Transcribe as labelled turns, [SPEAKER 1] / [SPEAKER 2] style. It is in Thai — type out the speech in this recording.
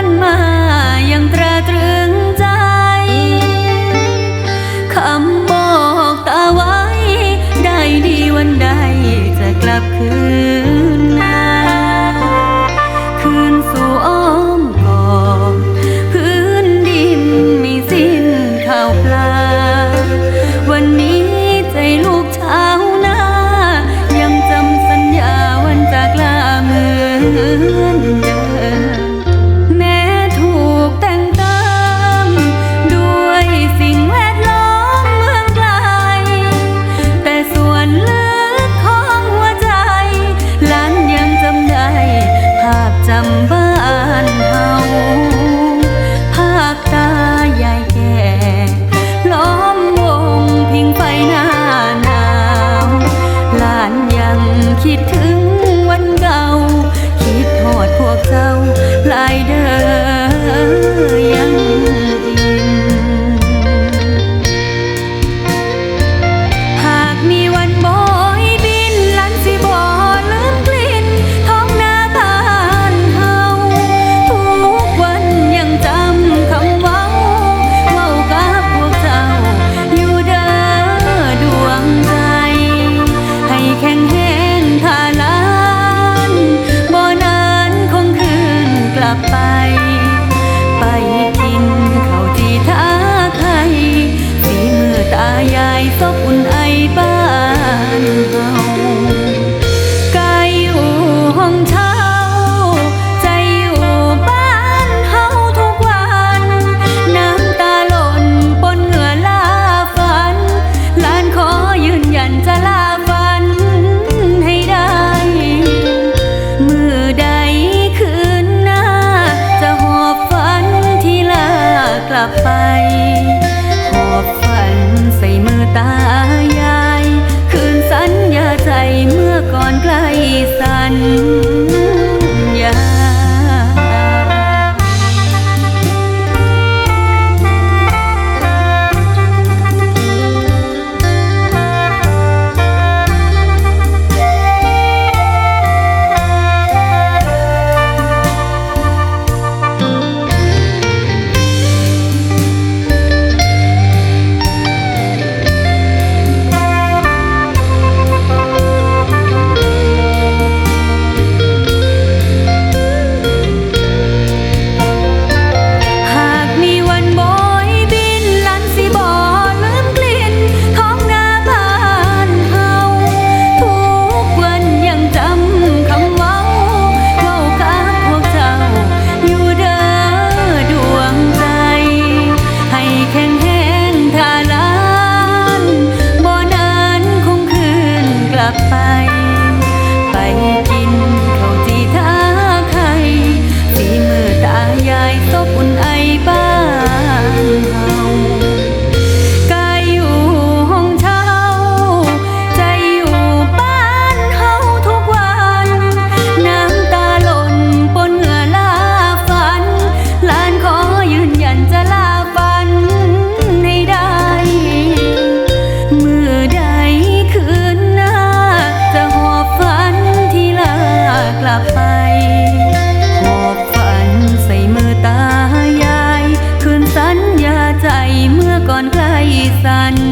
[SPEAKER 1] านมา ไป ไปหอบฝันใส่มือตายาย คืนสัญญาใจเมื่อก่อนใกล้สัน sun